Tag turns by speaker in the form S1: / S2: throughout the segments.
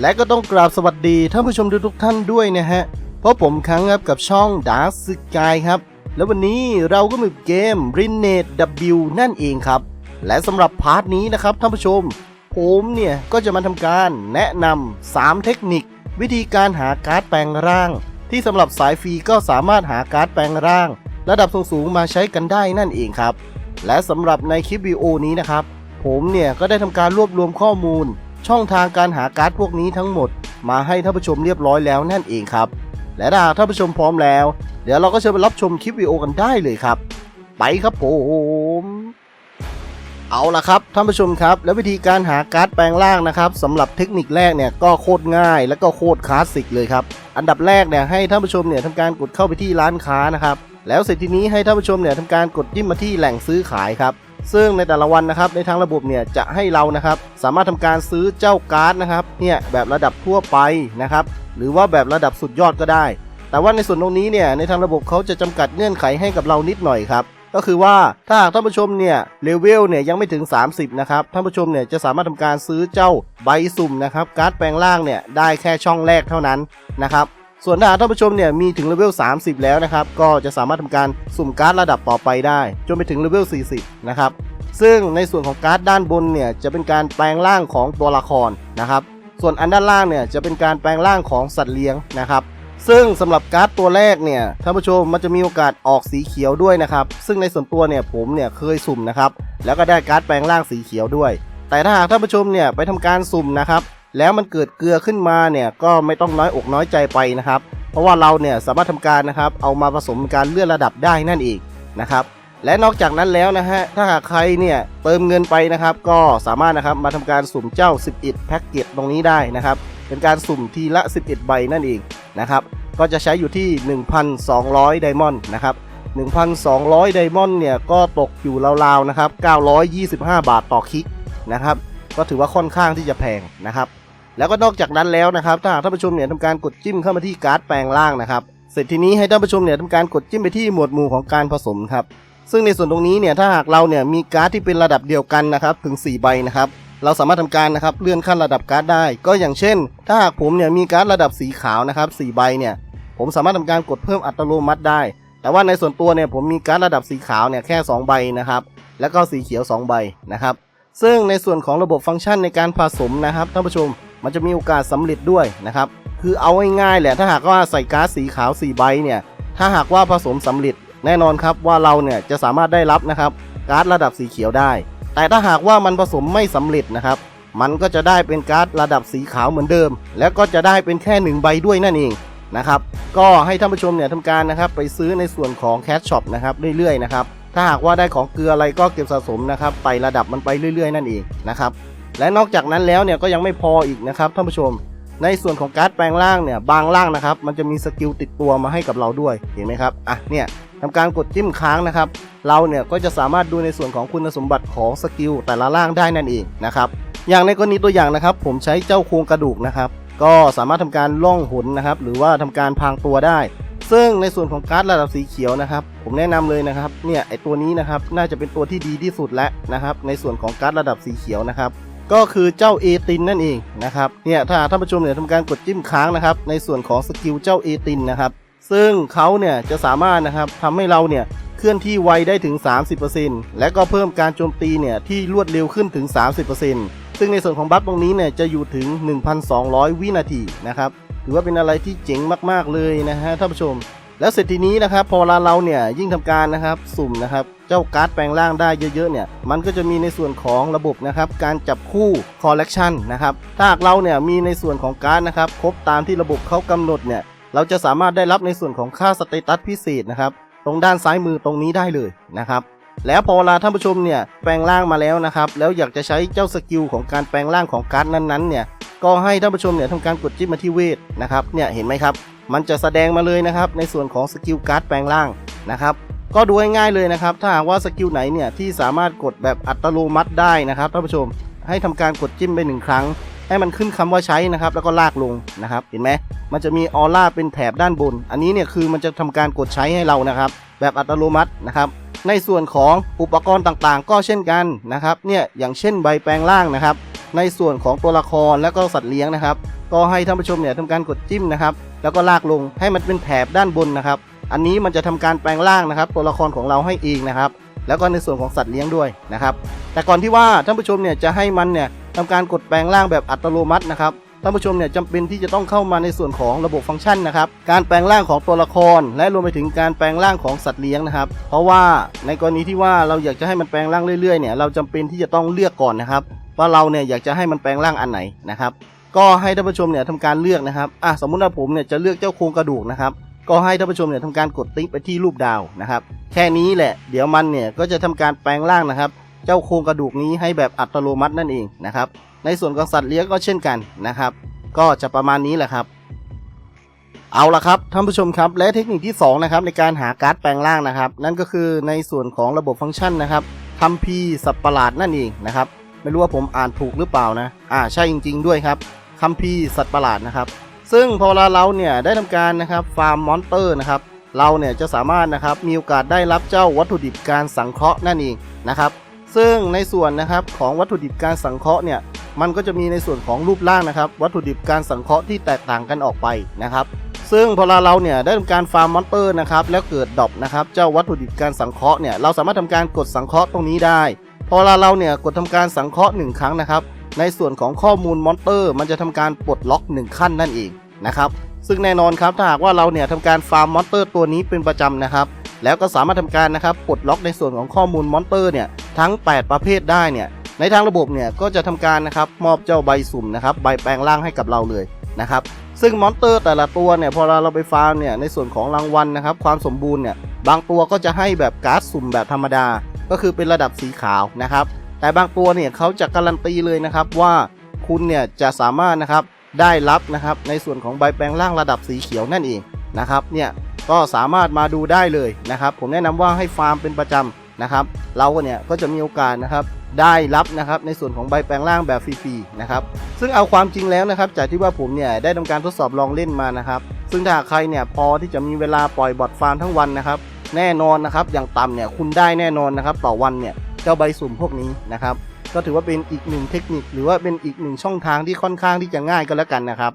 S1: และก็ต้องกราบสวัสดีท่านผู้ชมทุกท่านด้วยนะฮะเพราะผมครั้งครับกับช่อง Dark Sky ครับ แล้ววันนี้เราก็มีเกม r i n a t W นั่นเองครับ และสำหรับพาร์ทนี้นะครับท่านผู้ชม ผมเนี่ย ก็จะมาทำการแนะนำ3 เทคนิค วิธีการหาการ์ดแปลงร่าง ที่สำหรับสายฟรีก็สามารถหาการ์ดแปลงร่าง ระดับสูงๆมาใช้กันได้นั่นเองครับ และสำหรับในคลิปวิดีโอนี้นะครับ ผมเนี่ยก็ได้ทำการรวบรวมข้อมูล ช่องทางการหาการ์ดพวกนี้ทั้งหมด มาให้ท่านผู้ชมเรียบร้อยแล้วนั่นเองครับ และถ้าท่านผู้ชมพร้อมแล้ว เดี๋ยวเราก็เชิญไปรับชมคลิปวิดีโอกันได้เลยครับ ไปครับผมเอาละครับท่านผู้ชมครับ และวิธีการหาการ์ดแปลงร่างนะครับสำหรับเทคนิคแรกเนี่ยก็โคตรง่ายและก็โคตรคลาสสิกเลยครับอันดับแรกเนี่ยให้ท่านผู้ชมเนี่ยทำการกดเข้าไปที่ร้านค้านะครับแล้วเสร็จทีนี้ให้ท่านผู้ชมเนี่ยทำการกดจิ้มมาที่แหล่งซื้อขายครับ ซึ่งในแต่ละวันนะครับในทางระบบเนี่ยจะให้เรานะครับสามารถทำการซื้อเจ้าการ์ดนะครับเนี่ยแบบระดับทั่วไปนะครับหรือว่าแบบระดับสุดยอดก็ได้ แต่ว่าในส่วนตรงนี้เนี่ยในทางระบบเขาจะจำกัดเงื่อนไขให้กับเรานิดหน่อยครับก็คือว่าถ้าหากท่านผู้ชมเนี่ยเลเวลเนี่ยยังไม่ถึง 30 นะครับท่านผู้ชมเนี่ยจะสามารถทำการซื้อเจ้าใบสุ่มนะครับการ์ดแปลงร่างเนี่ยได้แค่ช่องแรกเท่านั้นนะครับ ส่วนถ้าหากท่านผู้ชมเนี่ยมีถึงเลเวล 30 แล้วนะครับ ก็จะสามารถทำการสุ่มการ์ดระดับต่อไปได้ จนไปถึงเลเวล 40 นะครับ ซึ่งในส่วนของการ์ดด้านบนเนี่ยจะเป็นการแปลงร่างของตัวละครนะครับ ส่วนอันด้านล่างเนี่ยจะเป็นการแปลงร่างของสัตว์เลี้ยงนะครับ ซึ่งสำหรับการ์ดตัวแรกเนี่ยท่านผู้ชมมันจะมีโอกาสออกสีเขียวด้วยนะครับ ซึ่งในส่วนตัวเนี่ยผมเนี่ยเคยสุ่มนะครับ แล้วก็ได้การ์ดแปลงร่างสีเขียวด้วย แต่ถ้าหากท่านผู้ชมเนี่ยไปทำการสุ่มนะครับ แล้วมันเกิดเกลือขึ้นมาเนี่ยก็ไม่ต้องน้อยอกน้อยใจไปนะครับ เพราะว่าเราเนี่ยสามารถทำการนะครับ เอามาผสมการเลื่อนระดับได้นั่นเองนะครับ และนอกจากนั้นแล้วนะฮะถ้าหากใครเนี่ยเติมเงินไปนะครับ ก็สามารถนะครับมาทำการสุ่มเจ้า 11 แพ็กเกจตรงนี้ได้นะครับ เป็นการสุ่มทีละ 11 ใบนั่นเองนะครับ ก็จะใช้อยู่ที่ 1,200 ไดมอนด์นะครับ1,200 ไดมอนด์เนี่ยก็ตกอยู่ราวๆนะครับ 925 บาทต่อคลิกนะครับ ก็ถือว่าค่อนข้างที่จะแพงนะครับ แล้วก็นอกจากนั้นแล้วนะครับถ้าหากท่านผู้ชมเนี่ยทำการกดจิ้มเข้ามาที่การ์ดแปลงร่างนะครับเสร็จทีนี้ให้ท่านผู้ชมเนี่ยทำการกดจิ้มไปที่หมวดหมู่ของการผสมครับซึ่งในส่วนตรงนี้เนี่ยถ้าหากเราเนี่ยมีการ์ดที่เป็นระดับเดียวกันนะครับถึง 4 ใบนะครับเราสามารถทำการนะครับเลื่อนขั้นระดับการ์ดได้ ก็อย่างเช่น ถ้าหากผมเนี่ยมีการ์ดระดับสีขาวนะครับ4ใบเนี่ยผมสามารถทำการกดเพิ่มอัตโนมัติได้ แต่ว่าในส่วนตัวเนี่ยผมมีการ์ดระดับสีขาวเนี่ยแค่ 2 ใบนะครับแล้วก็สีเขียว 2 ใบนะครับซึ่งในส่วนของระบบฟังก์ชันในการผสมนะครับท่านผู้ชม มันจะมีโอกาสสำเร็จด้วยนะครับ คือเอาง่ายๆแหละถ้าหากว่าใส่ก๊าร์ดสีขาว4ใบเนี่ยถ้าหากว่าผสมสำเร็จแน่นอนครับว่าเราเนี่ยจะสามารถได้รับนะครับก๊าร์ดระดับสีเขียวได้ แต่ถ้าหากว่ามันผสมไม่สำเร็จนะครับ มันก็จะได้เป็นก๊าร์ดระดับสีขาวเหมือนเดิม แล้วก็จะได้เป็นแค่หนึ่งใบด้วยนั่นเองนะครับก็ให้ท่านผู้ชมเนี่ยทำการนะครับไปซื้อในส่วนของแคชช็อปนะครับเรื่อยๆนะครับถ้าหากว่าได้ของเกลืออะไรก็เก็บสะสมนะครับไประดับมันไปเรื่อย ๆ นั่นเองนะครับ และนอกจากนั้นแล้วเนี่ยก็ยังไม่พออีกนะครับท่านผู้ชม ในส่วนของการ์ดแปลงร่างเนี่ยบางร่างนะครับ มันจะมีสกิลติดตัวมาให้กับเราด้วยเห็นไหมครับอะเนี่ยทำการกดจิ้มค้างนะครับ เราเนี่ยก็จะสามารถดูในส่วนของคุณสมบัติของสกิลแต่ละร่างได้นั่นเองนะครับอย่างในกรณีตัวอย่างนะครับ ผมใช้เจ้าโครงกระดูกนะครับ ก็สามารถทำการล่องหนนะครับ หรือว่าทำการพรางตัวได้ ซึ่งในส่วนของการ์ดระดับสีเขียวนะครับ ผมแนะนำเลยนะครับเนี่ยไอตัวนี้นะครับน่าจะเป็นตัวที่ดีที่สุดแล้วนะครับ ในส่วนของการ์ดระดับสีเขียวนะครับ ก็คือเจ้าเอตินนั่นเองนะครับเนี่ยถ้าท่านผู้ชมเนี่ยทำการกดจิ้มค้างนะครับในส่วนของสกิลเจ้าเอตินนะครับซึ่งเขาเนี่ยจะสามารถนะครับทำให้เราเนี่ยเคลื่อนที่ไวได้ถึง 30%และก็เพิ่มการโจมตีเนี่ยที่รวดเร็วขึ้นถึง 30%ซึ่งในส่วนของบัฟตรงนี้เนี่ยจะอยู่ถึง 1,200 วินาทีนะครับถือว่าเป็นอะไรที่เจ๋งมากๆเลยนะฮะท่านผู้ชม แล้วเสร็จทีนี้นะครับพอเวลาเราเนี่ยยิ่งทำการนะครับสุ่มนะครับเจ้าการ์ดแปลงร่างได้เยอะๆเนี่ยมันก็จะมีในส่วนของระบบนะครับการจับคู่คอลเลกชันนะครับถ้าหากเราเนี่ยมีในส่วนของการ์ดนะครับครบตามที่ระบบเขากำหนดเนี่ยเราจะสามารถได้รับในส่วนของค่าสเตตัสพิเศษนะครับตรงด้านซ้ายมือตรงนี้ได้เลยนะครับแล้วพอเวลาท่านผู้ชมเนี่ยแปลงร่างมาแล้วนะครับแล้วอยากจะใช้เจ้าสกิลของการแปลงร่างของการ์ดนั้นๆเนี่ยก็ให้ท่านผู้ชมเนี่ยทำการกดจิ้มมาที่เวทนะครับเนี่ยเห็นไหมครับ มันจะแสดงมาเลยนะครับในส่วนของสกิลการ์ดแปลงร่างนะครับก็ดูง่ายๆเลยนะครับ ถ้าหากว่าสกิลไหนเนี่ยที่สามารถกดแบบอัตโนมัติได้นะครับท่านผู้ชมให้ทำการกดจิ้มไปหนึ่งครั้ง ให้มันขึ้นคำว่าใช้นะครับ แล้วก็ลากลงนะครับ เห็นไหมมันจะมีออร่าเป็นแถบด้านบน อันนี้เนี่ยคือมันจะทำการกดใช้ให้เรานะครับ แบบอัตโนมัตินะครับในส่วนของอุปกรณ์ต่างๆ ก็เช่นกันนะครับเนี่ยอย่างเช่นใบแปลงร่างนะครับ ในส่วนของตัวละครและก็สัตว์เลี้ยงนะครับ ก็ให้ท่านผู้ชมเนี่ยทำการกดจิ้มนะครับ แล้วก็ลากลงให้มันเป็นแถบด้านบนนะครับ อันนี้มันจะทำการแปลงร่างนะครับ ตัวละครของเราให้เองนะครับ แล้วก็ในส่วนของสัตว์เลี้ยงด้วยนะครับ แต่ก่อนที่ว่าท่านผู้ชมเนี่ยจะให้มันเนี่ยทำการกดแปลงร่างแบบอัตโนมัตินะครับท่านผู้ชมเนี่ยจำเป็นที่จะต้องเข้ามาในส่วนของระบบฟังก์ชันนะครับ การแปลงร่างของตัวละคร และรวมไปถึงการแปลงร่างของสัตว์เลี้ยงนะครับ เพราะว่าในกรณีที่ว่าเราอยากจะให้มันแปลงร่างเรื่อยๆเนี่ยเราจำเป็นที่จะต้องเลือกก่อนนะครับ ว่าเราเนี่ยอยากจะให้มันแปลงร่างอันไหนนะครับ ก็ให้ท่านผู้ชมเนี่ยทำการเลือกนะครับอะสมมุติว่าผมเนี่ยจะเลือกเจ้าโครงกระดูกนะครับ ก็ให้ท่านผู้ชมเนี่ยทำการกดติ๊กไปที่รูปดาวนะครับ แค่นี้แหละ เดี๋ยวมันเนี่ยก็จะทำการแปลงร่างนะครับ เจ้าโครงกระดูกนี้ให้แบบอัตโนมัตินั่นเองนะครับ ในส่วนของสัตว์เลี้ยงก็เช่นกันนะครับ ก็จะประมาณนี้แหละครับเอาละครับท่านผู้ชมครับและเทคนิคที่2นะครับในการหาการ์ดแปลงร่างนะครับ นั่นก็คือในส่วนของระบบฟังก์ชันนะครับคัมภีสัตว์ประหลาดนั่นเองนะครับ ไม่รู้ว่าผมอ่านถูกหรือเปล่านะ อ่าใช่จริง ๆ ด้วยครับคัมภีร์สัตว์ประหลาดนะครับ ซึ่งพอเราเนี่ยได้ทำการนะครับฟาร์มมอนเตอร์นะครับ เราเนี่ยจะสามารถนะครับมีโอกาสได้รับเจ้าวัตถุดิบการสังเคราะห์นั่นเองนะครับ ซึ่งในส่วนนะครับของวัตถุดิบการสังเคราะห์เนี่ยมันก็จะมีในส่วนของรูปร่างนะครับ วัตถุดิบการสังเคราะห์ที่แตกต่างกันออกไปนะครับ ซึ่งพอเราเนี่ยได้ทำการฟาร์มมอนเตอร์นะครับแล้วเกิดดรอปนะครับเจ้าวัตถุดิบการสังเคราะห์เนี่ยเราสามารถทำการกดสังเคราะห์ตรงนี้ได้ พอเราเนี่ยกดทำการสังเคราะห์หนึ่งครั้งนะครับ ในส่วนของข้อมูลมอนเตอร์ มันจะทำการปลดล็อก 1 ขั้นนั่นเองนะครับซึ่งแน่นอนครับถ้าหากว่าเราเนี่ยทำการฟาร์มมอนเตอร์ตัวนี้เป็นประจำนะครับ แล้วก็สามารถทำการนะครับปลดล็อกในส่วนของข้อมูลมอนเตอร์เนี่ยทั้ง 8 ประเภทได้เนี่ยในทางระบบเนี่ยก็จะทำการนะครับมอบเจ้าใบสุ่มนะครับใบแปลงร่างให้กับเราเลยนะครับซึ่งมอนเตอร์แต่ละตัวเนี่ยพอเราเราไปฟาร์มเนี่ยในส่วนของรางวัลนะครับความสมบูรณ์เนี่ยบางตัวก็จะให้แบบการ์ดสุ่มแบบธรรมดา ก็คือเป็นระดับสีขาวนะครับ แต่บางตัวเนี่ยเขาจะการันตีเลยนะครับว่าคุณเนี่ยจะสามารถนะครับได้รับนะครับในส่วนของใบแปลงร่างระดับสีเขียวนั่นเองนะครับเนี่ยก็สามารถมาดูได้เลยนะครับ ผมแนะนำว่าให้ฟาร์มเป็นประจำนะครับ เราเนี่ยก็จะมีโอกาสนะครับได้รับนะครับในส่วนของใบแปลงร่างแบบฟรีๆนะครับซึ่งเอาความจริงแล้วนะครับ จากที่ว่าผมเนี่ยได้ทำการทดสอบลองเล่นมานะครับ ซึ่งถ้าใครเนี่ยพอที่จะมีเวลาปล่อยบอทฟาร์มทั้งวันนะครับ แน่นอนนะครับ อย่างต่ำเนี่ยคุณได้แน่นอนนะครับ ต่อวันเนี่ยเจ้าใบสุ่มพวกนี้นะครับ ก็ถือว่าเป็นอีกหนึ่งเทคนิค หรือว่าเป็นอีกหนึ่งช่องทางที่ค่อนข้างที่จะง่ายก็แล้วกันนะครับ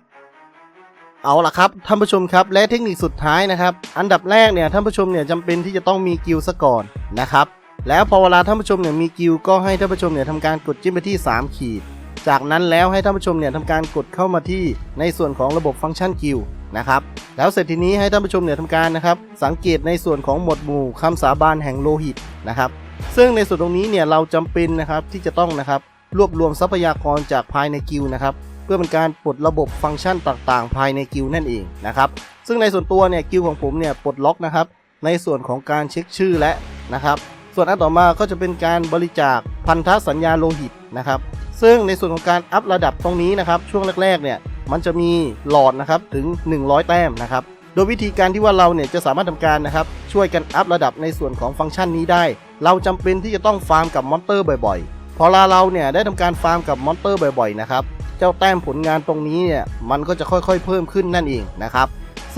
S1: เอาล่ะครับท่านผู้ชมครับและเทคนิคสุดท้ายนะครับ อันดับแรกเนี่ยท่านผู้ชมเนี่ยจำเป็นที่จะต้องมีกิลซะก่อนนะครับ แล้วพอเวลาท่านผู้ชมเนี่ยมีกิลก็ให้ท่านผู้ชมเนี่ยทำการกดจิ้มไปที่ 3 ขีด จากนั้นแล้วให้ท่านผู้ชมเนี่ยทำการกดเข้ามาที่ในส่วนของระบบฟังก์ชันกิลนะครับ แล้วเสร็จทีนี้ให้ท่านผู้ชมเนี่ยทำการนะครับ สังเกตในส่วนของหมวดหมู่คำสาบานแห่งโลหิตนะครับ ซึ่งในส่วนตรงนี้เนี่ยเราจำเป็นนะครับที่จะต้องนะครับรวบรวมทรัพยากรจากภายในกิลนะครับเพื่อเป็นการปลดระบบฟังก์ชันต่างๆ ภายในกิลนั่นเองนะครับ ซึ่งในส่วนตัวเนี่ยกิลของผมเนี่ยปลดล็อกนะครับ ในส่วนของการเช็คชื่อและนะครับ ส่วนอันต่อมาก็จะเป็นการบริจาคพันธสัญญาโลหิตนะครับ ซึ่งในส่วนของการอัพระดับตรงนี้นะครับ ช่วงแรกๆเนี่ย มันจะมีหลอดนะครับถึง 100 แต้มนะครับโดยวิธีการที่ว่าเราเนี่ยจะสามารถทำการนะครับช่วยกันอัพระดับในส่วนของฟังก์ชันนี้ได้ เราจำเป็นที่จะต้องฟาร์มกับมอนเตอร์บ่อยๆ พอเราเนี่ยได้ทำการฟาร์มกับมอนเตอร์บ่อยๆนะครับเจ้าแต้มผลงานตรงนี้เนี่ยมันก็จะค่อยๆเพิ่มขึ้นนั่นเองนะครับ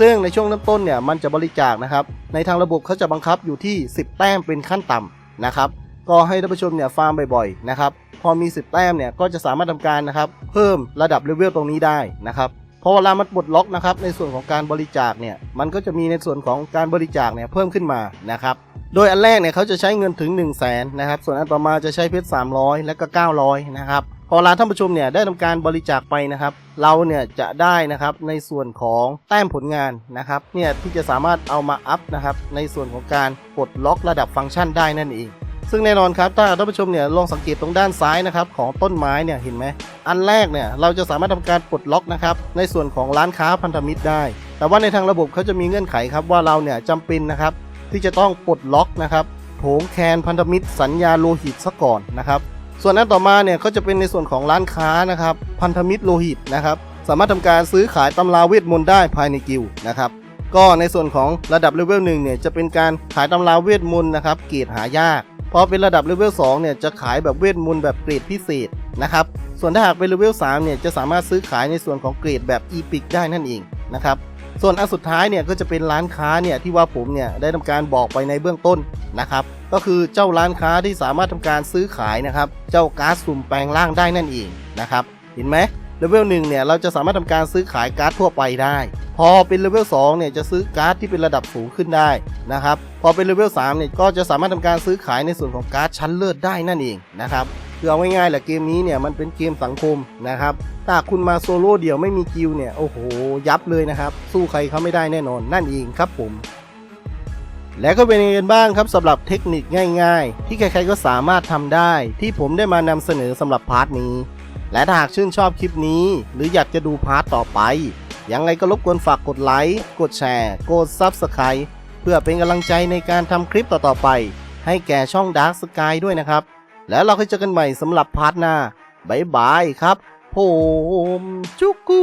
S1: ซึ่งในช่วงเริ่มต้นเนี่ยมันจะบริจาคนะครับในทางระบบเขาจะบังคับอยู่ที่ 10 แต้มเป็นขั้นต่ำนะครับ ก็ให้ท่านผู้ชมเนี่ยฟาร์มบ่อยๆนะครับพอมี 10 แต้มเนี่ยก็จะสามารถทำการนะครับเพิ่มระดับเลเวลตรงนี้ได้นะครับพอเวลามันปลดล็อกนะครับในส่วนของการบริจาคเนี่ยมันก็จะมีในส่วนของการบริจาคเนี่ยเพิ่มขึ้นมานะครับโดยอันแรกเนี่ยเขาจะใช้เงินถึง 1 0 0 0 0แสนนะครับส่วนอันต่อมาจะใช้เพชร300 และก็ 900นะครับพอเวลาท่านผู้ชมเนี่ยได้ทำการบริจาคไปนะครับ เราเนี่ยจะได้นะครับในส่วนของแต้มผลงานนะครับเนี่ยที่จะสามารถเอามาอัพนะครับในส่วนของการปลดล็อกระดับฟังก์ชันได้นั่นเอง ซึ่งแน่นอนครับถ้าท่านผู้ชมเนี่ยลองสังเกตตรงด้านซ้ายนะครับของต้นไม้เนี่ยเห็นไหมอันแรกเนี่ยเราจะสามารถทำการปลดล็อกนะครับในส่วนของร้านค้าพันธมิตรได้ แต่ว่าในทางระบบเขาจะมีเงื่อนไขครับว่าเราเนี่ยจำเป็นนะครับที่จะต้องปลดล็อกนะครับโถงแคนพันธมิตร สัญญาโลหิตซะก่อนนะครับส่วนนั้นต่อมาเนี่ยก็จะเป็นในส่วนของร้านค้านะครับพันธมิตรโลหิตนะครับสามารถทำการซื้อขายตำราเวทมนต์ได้ภายในกิลนะครับก็ในส่วนของระดับเลเวลหนึ่งเนี่ยจะเป็นการขายตำราเวทมนต์นะครับเกรดหายาก อเป็นระดับเลเวล2เนี่ยจะขายแบบเวทมนต์แบบเกรดพิเศษนะครับ ส่วนถ้าหากเป็นเลเวล3เนี่ยจะสามารถซื้อขายในส่วนของเกรดแบบอีพิกได้นั่นเองนะครับ ส่วนอันสุดท้ายเนี่ยก็จะเป็นร้านค้าเนี่ยที่ว่าผมเนี่ยได้ทำการบอกไปในเบื้องต้นนะครับ ก็คือเจ้าร้านค้าที่สามารถทำการซื้อขายนะครับ เจ้าก๊าซสุ่มแปลงร่างได้นั่นเองนะครับ เห็นไหม เลเวลหนึ่งเนี่ยเราจะสามารถทำการซื้อขายการ์ดทั่วไปได้ พอเป็นเลเวล2เนี่ยจะซื้อการ์ดที่เป็นระดับสูงขึ้นได้นะครับพอเป็นเลเวล3เนี่ยก็จะสามารถทำการซื้อขายในส่วนของการ์ดชั้นเลิศได้นั่นเองนะครับคือเอาง่ายๆแหละเกมนี้เนี่ยมันเป็นเกมสังคมนะครับถ้าคุณมาโซโล่เดี่ยวไม่มีกิลเนี่ยโอ้โหยับเลยนะครับ สู้ใครเขาไม่ได้แน่นอนนั่นเองครับผมและก็เป็นยังไงกันบ้างครับสำหรับเทคนิคง่าย ๆ ที่ใครๆก็สามารถทำได้ ที่ผมได้มานำเสนอสำหรับพาร์ทนี้ และถ้าหากชื่นชอบคลิปนี้ หรืออยากจะดูพาร์ทต่อไป ยังไงก็รบกวนฝากกดไลค์ กดแชร์ กด Subscribe เพื่อเป็นกำลังใจในการทำคลิปต่อๆไป ให้แก่ช่อง Dark Sky ด้วยนะครับ แล้วเราค่อยเจอกันใหม่สำหรับพาร์ทหน้า บ๊ายบายครับ ผม จุกกู